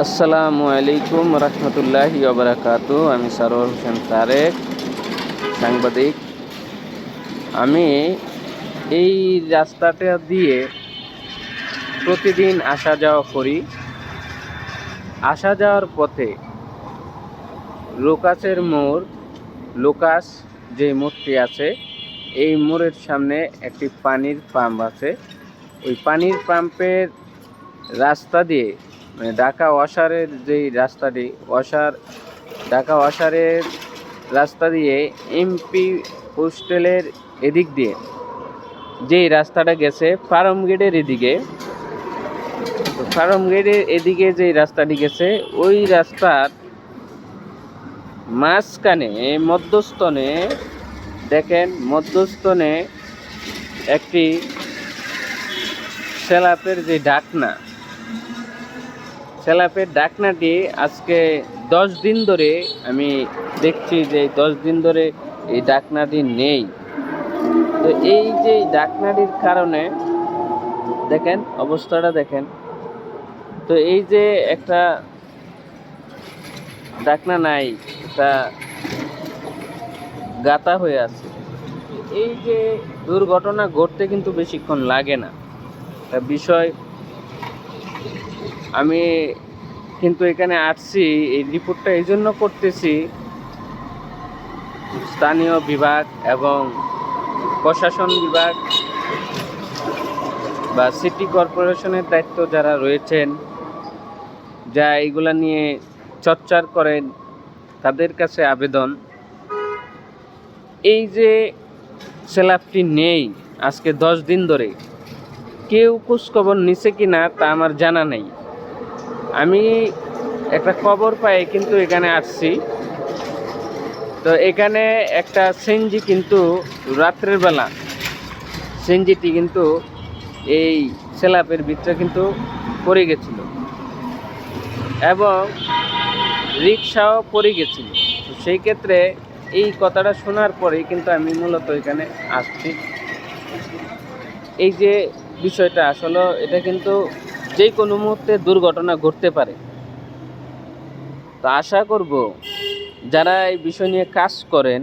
আসসালামু আলাইকুম রহমতুল্লাহি ওবরাকাত আমি সরোয়ার হোসেন তারেক, সাংবাদিক। আমি এই রাস্তাটা দিয়ে প্রতিদিন আসা যাওয়া করি। আসা যাওয়ার পথে লোকাসের মোড়, লোকাস যে মোড়টি আছে, এই মোড়ের সামনে একটি পানির পাম্প আছে। ওই পানির পাম্পের রাস্তা দিয়ে মানে ঢাকা ওয়াসারের যেই রাস্তাটি, ওয়াসার ঢাকা ওয়াসারের রাস্তা দিয়ে এমপি হোস্টেলের এদিক দিয়ে যেই রাস্তাটা গেছে ফার্ম গেটের এদিকে ফার্ম গেটের এদিকে যেই রাস্তাটি গেছে, ওই রাস্তার মাঝখানে, মধ্যস্থনে দেখেন, মধ্যস্থনে একটি সেলাপের যে ডাকনা সেলাপের ডাকনাটি আজকে দশ দিন ধরে আমি দেখছি যে দশ দিন ধরে এই ডাকনাটি নেই। তো এই যে ডাকনাটির কারণে দেখেন, অবস্থাটা দেখেন। তো এই যে একটা ডাকনা নাই, একটা গাতা হয়ে আছে। এই যে দুর্ঘটনা ঘটতে কিন্তু বেশিক্ষণ লাগে না। বিষয় আমি কিন্তু এখানে আসছি, এই রিপোর্টটা এই জন্য করতেছি, স্থানীয় বিভাগ এবং প্রশাসন বিভাগ বা সিটি কর্পোরেশনের দায়িত্ব যারা রয়েছেন, যা এইগুলা নিয়ে চর্চার করেন, তাদের কাছে আবেদন। এই যে সেলাপটি নেই আজকে দশ দিন ধরে, কেউ খোঁজখবর নিছে কি না তা আমার জানা নেই। আমি একটা খবর পাই, কিন্তু এখানে আসছি। তো এখানে একটা সেনজি কিন্তু রাত্রের বেলা সেনজিটি কিন্তু এই সেলাপের ভিতরে কিন্তু পড়ে গেছিল এবং রিক্সাও পড়ে গেছিল। সেই ক্ষেত্রে এই কথাটা শোনার পরেই কিন্তু আমি মূলত এখানে আসছি। এই যে বিষয়টা আসলে, এটা কিন্তু যে কোনো মুহূর্তে দুর্ঘটনা ঘটতে পারে। তো আশা করব যারা এই বিষয় নিয়ে কাজ করেন,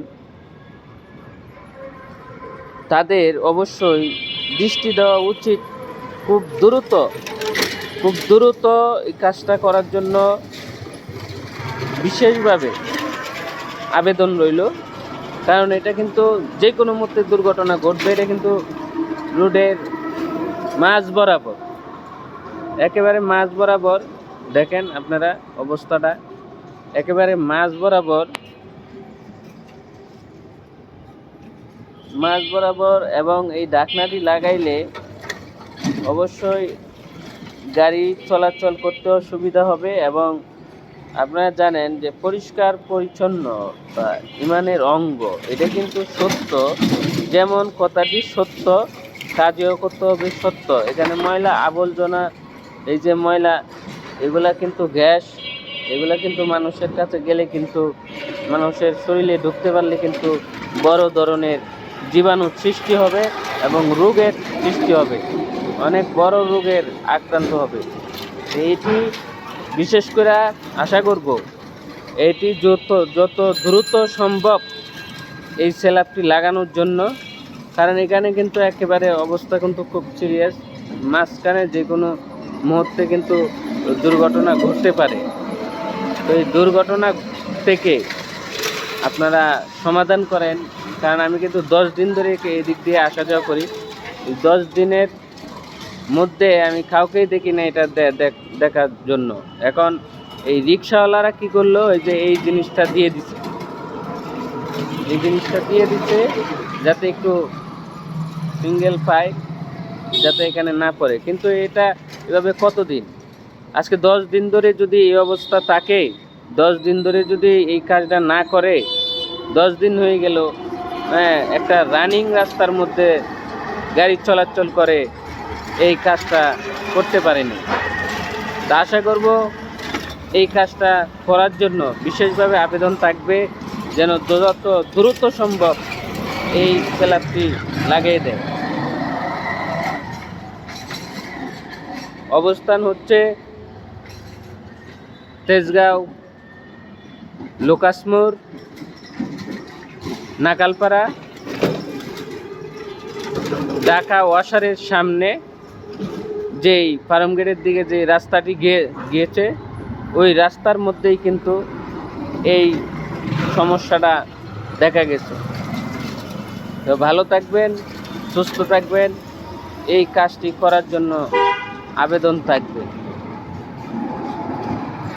তাদের অবশ্যই দৃষ্টি দেওয়া উচিত খুব দ্রুত খুব দ্রুত এই কাজটা করার জন্য বিশেষভাবে আবেদন রইল। কারণ এটা কিন্তু যে কোনো মুহূর্তে দুর্ঘটনা ঘটবে, এটা কিন্তু রোডের মাঝ বরাবর। একেবারে মাঝ বরাবর, দেখেন আপনারা অবস্থাটা, একেবারে মাঝ বরাবর মাঝ বরাবর এবং এই ডাকনাটি লাগাইলে অবশ্যই গাড়ি চলাচল করতেও সুবিধা হবে এবং আপনারা জানেন যে পরিষ্কার, পরিচ্ছন্ন বা ইমানের অঙ্গ, এটা কিন্তু সত্য। যেমন কথাটি সত্য, কাজেও করতে হবে সত্য। এখানে ময়লা আবর্জনা এই যে ময়লা, এগুলা কিন্তু গ্যাস, এগুলা কিন্তু মানুষের কাছে গেলে কিন্তু মানুষের শরীরে ঢুকতে পারলে কিন্তু বড় ধরনের জীবাণু সৃষ্টি হবে এবং রোগের সৃষ্টি হবে। অনেক বড় রোগের আক্রান্ত হবে। এইটি বিশেষ করে আশা করব এটি যত যত দ্রুত সম্ভব এই সেলাপটি লাগানোর জন্য, কারণ এখানে কিন্তু একেবারে অবস্থা কিন্তু খুব সিরিয়াস মাঝখানে যে কোনো মুহূর্তে কিন্তু দুর্ঘটনা ঘটতে পারে। তো এই দুর্ঘটনা থেকে আপনারা সমাধান করেন। কারণ আমি কিন্তু দশ দিন ধরে এই দিক দিয়ে আসা যাওয়া করি। দশ দিনের মধ্যে আমি কাউকেই দেখি না এটা দেখার জন্য। এখন এই রিক্সাওয়ালারা কি করল? এই যে এই জিনিসটা দিয়ে দিছে। এই জিনিসটা দিয়ে দিচ্ছে যাতে একটু সিঙ্গেল পায়, যাতে এখানে না পড়ে। কিন্তু এটা এভাবে কতদিন? আজকে দশ দিন ধরে যদি এই অবস্থা থাকে, দশ দিন ধরে যদি এই কাজটা না করে, দশ দিন হয়ে গেল হ্যাঁ একটা রানিং রাস্তার মধ্যে গাড়ি চলাচল করে, এই কাজটা করতে পারেনি। তা আশা করব এই কাজটা করার জন্য বিশেষভাবে আবেদন থাকবে যেন যত দ্রুত সম্ভব এই ক্লাবটি লাগিয়ে দেয়। অবস্থান হচ্ছে তেজগাঁও, লোকাসমোর নাকালপাড়া ঢাকা ওয়াসারের সামনে যেই ফার্ম গেটের দিকে যে রাস্তাটি গিয়ে গিয়েছে, ওই রাস্তার মধ্যেই কিন্তু এই সমস্যাটা দেখা গেছে। তো ভালো থাকবেন, সুস্থ থাকবেন, এই কাজটি করার জন্য আবেদন থাকবে।